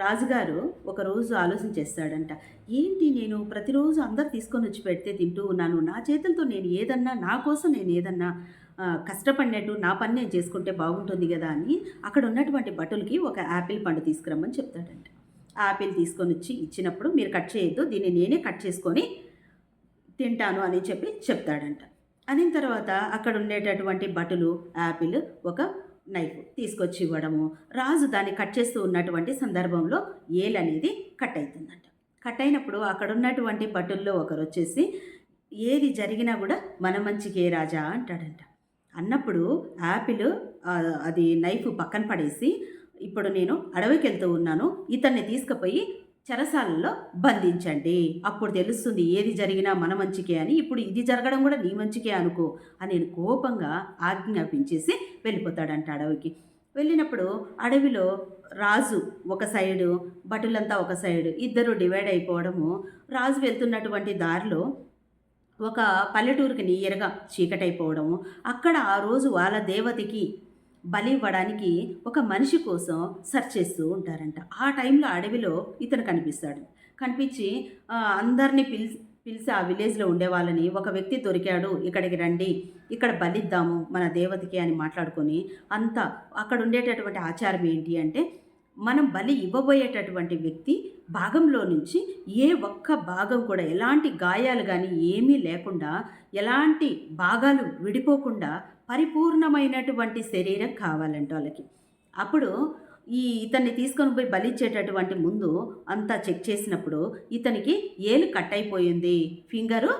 రాజుగారు ఒకరోజు ఆలోచన చేస్తాడంట ఏంటి నేను ప్రతిరోజు అందరు తీసుకొని వచ్చి పెడితే తింటూ ఉన్నాను నా చేతులతో నేను ఏదన్నా నా కోసం నేను ఏదన్నా కష్టపడినట్టు నా పని నేను చేసుకుంటే బాగుంటుంది కదా అని అక్కడ ఉన్నటువంటి భటులకి ఒక యాపిల్ పండు తీసుకురమ్మని చెప్తాడంట. యాపిల్ తీసుకొని వచ్చి ఇచ్చినప్పుడు మీరు కట్ చేయొద్దు దీన్ని నేనే కట్ చేసుకొని తింటాను అని చెప్పి చెప్తాడంట. అనిన తర్వాత అక్కడ ఉండేటటువంటి భటులు యాపిల్ ఒక నైఫ్ తీసుకొచ్చి ఇవ్వడము రాజు దాన్ని కట్ చేస్తూ ఉన్నటువంటి సందర్భంలో ఏలు అనేది కట్ అవుతుందంట కట్ అయినప్పుడు అక్కడ ఉన్నటువంటి భటుల్లో ఒకరు వచ్చేసి ఏది జరిగినా కూడా మన మంచికే రాజా అంటాడంట. అన్నప్పుడు యాపిల్ అది నైఫ్ పక్కన పడేసి ఇప్పుడు నేను అడవికి వెళ్తూ ఉన్నాను ఇతన్ని తీసుకుపోయి చెరసాలలో బంధించండి. అప్పుడు తెలుస్తుంది ఏది జరిగినా మన మంచికే అని. ఇప్పుడు ఇది జరగడం కూడా నీ మంచికే అనుకో అని కోపంగా ఆజ్ఞాపించేసి వెళ్ళిపోతాడంట అడవికి వెళ్ళినప్పుడు అడవిలో రాజు ఒక సైడు భటులంతా ఒక సైడు ఇద్దరు డివైడ్ అయిపోవడము. రాజు వెళ్తున్నటువంటి దారిలో ఒక పల్లెటూరుకి నియరగా చీకటైపోవడము. అక్కడ ఆ రోజు వాళ్ళ దేవతకి బలి ఇవ్వడానికి ఒక మనిషి కోసం సెర్చ్ చేస్తూ ఉంటారంట. ఆ టైంలో అడవిలో ఇతను కనిపిస్తాడు. కనిపించి అందరినీ పిలిచి పిలిచి ఆ విలేజ్లో ఉండే వాళ్ళని ఒక వ్యక్తి దొరికాడు. ఇక్కడికి రండి. ఇక్కడ బలిద్దాము మన దేవతకి అని మాట్లాడుకొని అంతా అక్కడ ఉండేటటువంటి ఆచారం ఏంటి అంటే మనం బలి ఇవ్వబోయేటటువంటి వ్యక్తి భాగంలో నుంచి ఏ ఒక్క భాగం కూడా ఎలాంటి గాయాలు కానీ ఏమీ లేకుండా ఎలాంటి భాగాలు విడిపోకుండా పరిపూర్ణమైనటువంటి శరీరం కావాలంట వాళ్ళకి. అప్పుడు ఈ ఇతన్ని తీసుకొని పోయి బలిచ్చేటటువంటి ముందు అంతా చెక్ చేసినప్పుడు ఇతనికి ఏలు కట్ అయిపోయింది ఫింగరు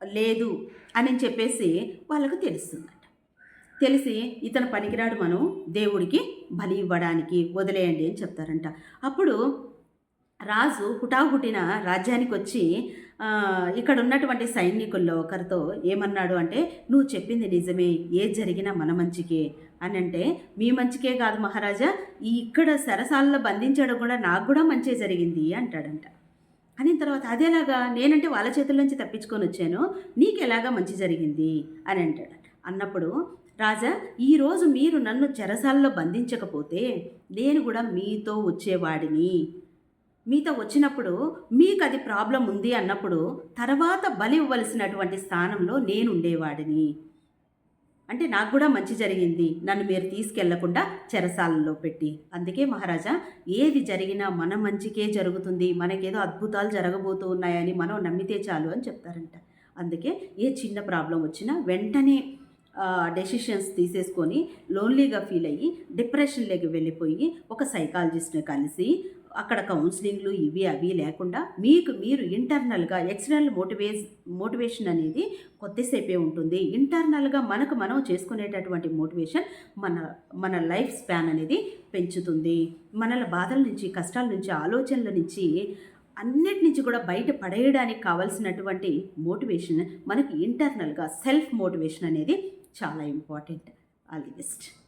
లేదు అని చెప్పేసి వాళ్ళకు తెలుస్తుంది. తెలిసి ఇతను పనికిరాడు మనం దేవుడికి బలి ఇవ్వడానికి వదిలేయండి అని చెప్తారంట. అప్పుడు రాజు హుటాహుటిన రాజ్యానికి వచ్చి ఇక్కడ ఉన్నటువంటి సైనికుల్లో ఒకరితో ఏమన్నాడు అంటే నువ్వు చెప్పింది నిజమే ఏది జరిగినా మన మంచికే అని అంటే మీ మంచికే కాదు మహారాజా ఈ ఇక్కడ సరసాలలో బంధించడం కూడా నాకు కూడా మంచి జరిగింది అంటాడంట. అని తర్వాత అదేలాగా నేనంటే వాళ్ళ చేతుల నుంచి తప్పించుకొని వచ్చాను నీకు ఎలాగా మంచి జరిగింది అని అంటాడు. అన్నప్పుడు రాజా ఈరోజు మీరు నన్ను చెరసాలలో బంధించకపోతే నేను కూడా మీతో వచ్చేవాడిని. మీతో వచ్చినప్పుడు మీకు అది ప్రాబ్లం ఉంది అన్నప్పుడు తర్వాత బలి ఇవ్వవలసినటువంటి స్థానంలో నేను ఉండేవాడిని. అంటే నాకు కూడా మంచి జరిగింది. నన్ను మీరు తీసుకెళ్ళకుండా చెరసాలలో పెట్టి. అందుకే మహారాజా ఏది జరిగినా మన మంచికే జరుగుతుంది. మనకేదో అద్భుతాలు జరగబోతూ ఉన్నాయని మనం నమ్మితే చాలు అని చెప్తారంట. అందుకే ఏ చిన్న ప్రాబ్లం వచ్చినా వెంటనే డెసిషన్స్ తీసేసుకొని లోన్లీగా ఫీల్ అయ్యి డిప్రెషన్లోకి వెళ్ళిపోయి ఒక సైకాలజిస్ట్ని కలిసి అక్కడ కౌన్సిలింగ్లు ఇవి అవి లేకుండా మీకు మీరు ఇంటర్నల్గా ఎక్స్టర్నల్ మోటివేస్ మోటివేషన్ అనేది కొద్దిసేపే ఉంటుంది. ఇంటర్నల్గా మనకు మనం చేసుకునేటటువంటి మోటివేషన్ మన మన లైఫ్ స్పాన్ అనేది పెంచుతుంది. మనల బాధల నుంచి కష్టాల నుంచి ఆలోచనల నుంచి అన్నిటి నుంచి కూడా బయట పడేయడానికి కావాల్సినటువంటి మోటివేషన్ మనకి ఇంటర్నల్గా సెల్ఫ్ మోటివేషన్ అనేది చాలా ఇంపార్టెంట్. All the best.